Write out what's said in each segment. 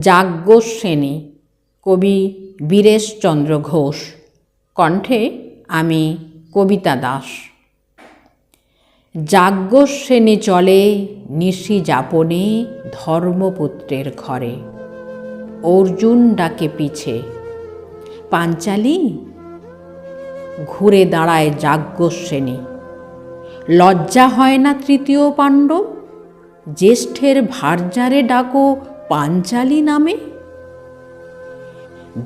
যাজ্ঞসেনী কবি বীরেশচন্দ্র ঘোষ। কণ্ঠে আমি কবিতা দাস। যাজ্ঞসেনী চলে নিশি যাপনে ধর্মপুত্রের ঘরে। অর্জুন ডাকে পিছে, পাঞ্চালি, ঘুরে দাঁড়ায় যাজ্ঞসেনী লজ্জা হয় না তৃতীয় পাণ্ডব? জ্যেষ্ঠের ভার্যারে ডাকো পাঞ্চালি নামে?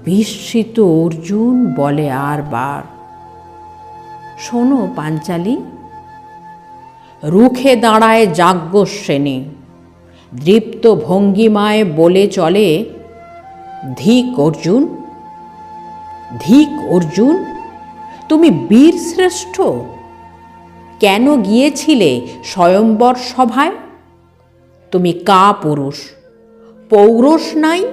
বিস্মিত অর্জুন বলে আর বার। শোনো পাঞ্চালি, রুখে দাঁড়ায় যাজ্ঞসেনী দৃপ্ত ভঙ্গিমায় বলে চলে, ধিক অর্জুন ধিক অর্জুন, তুমি বীর শ্রেষ্ঠ, কেন গিয়েছিলে স্বয়ম্বর সভায়? তুমি কা পুরুষ পৌরষ নাই।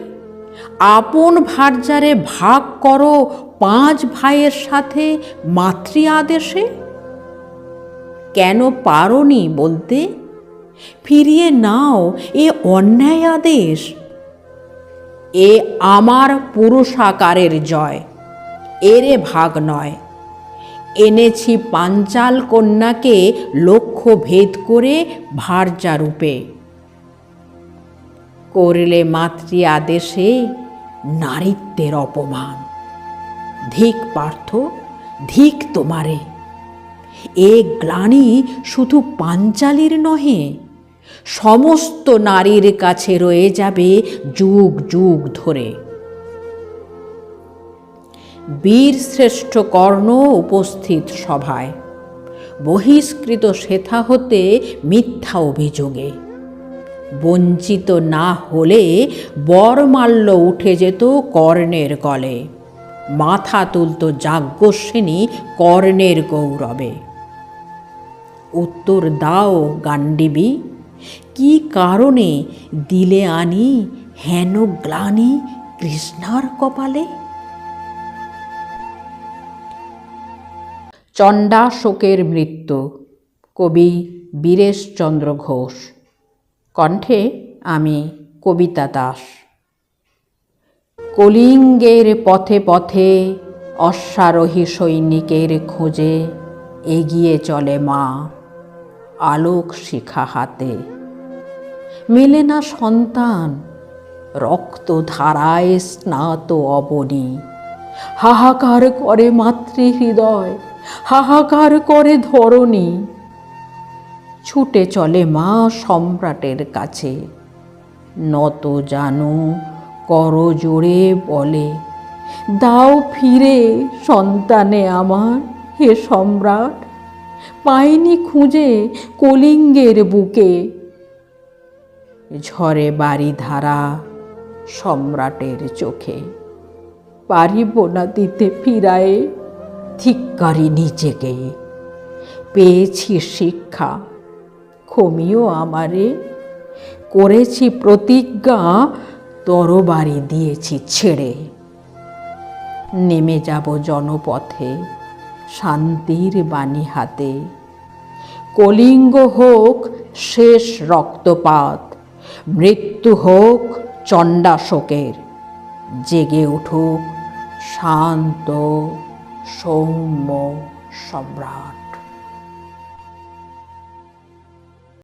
আপন ভার্যারে ভাগ করো পাঁচ ভাইয়ের সাথে মাতৃ আদেশে। কেন পারনি বলতে? ফিরিয়ে নাও এ অন্যায় আদেশ। এ আমার পুরুষাকারের জয়। এরে ভাগ নয়। এনেছি পাঞ্চাল কন্যাকে লক্ষ্য ভেদ করে ভার্যা রূপে করলে মাতৃ আদেশে নারীত্বের অপমান। ধিক পার্থ, ধিক তোমারে। এ গ্লানি শুধু পাঞ্চালির নহে, সমস্ত নারীর কাছে রয়ে যাবে যুগ যুগ ধরে। বীর শ্রেষ্ঠ কর্ণ উপস্থিত সভায়, বহিষ্কৃত সেথা হতে মিথ্যা অভিযোগে। বঞ্চিত না হলে বরমাল্য উঠে যেত কর্ণের গলে মাথা তুলত যাজ্ঞসেনী কর্ণের গৌরবে। উত্তর দাও গান্ডিবি কি কারণে দিলে আনি হেন গ্লানি কৃষ্ণার কপালে? চণ্ডাশোকের মৃত্যু, কবি বীরেশচন্দ্র ঘোষ। কণ্ঠে আমি কবিতা দাস। কলিঙ্গের পথে পথে, অশ্বারোহী সৈনিকের খোঁজে এগিয়ে চলে মা। আলোক শিখা হাতে। মেলে না সন্তান, রক্ত ধারায় স্নাত অবনী। হাহাকার করে মাতৃহৃদয়, হাহাকার করে ধরণী। ছুটে চলে মা সম্রাটের কাছে। নত জানো, কর জোরে বলে, দাও ফিরে সন্তানে আমার, হে সম্রাট। পাইনি খুঁজে কলিঙ্গের বুকে। ঝরে বাড়ি ধারা সম্রাটের চোখে। পারিব না দিতে ফিরায়ে, ধিক্কারি নিজেকে। পেয়েছি শিক্ষা ক্ষমিও আমারে। করেছি প্রতিজ্ঞা, তরবারি দিয়েছি ছেড়ে। নেমে যাব জনপথে, শান্তির বাণী হাতে। কলিঙ্গ হোক শেষ রক্তপাত, মৃত্যু হোক চণ্ডাশোকের, জেগে উঠুক শান্ত সৌম্য সম্রাট।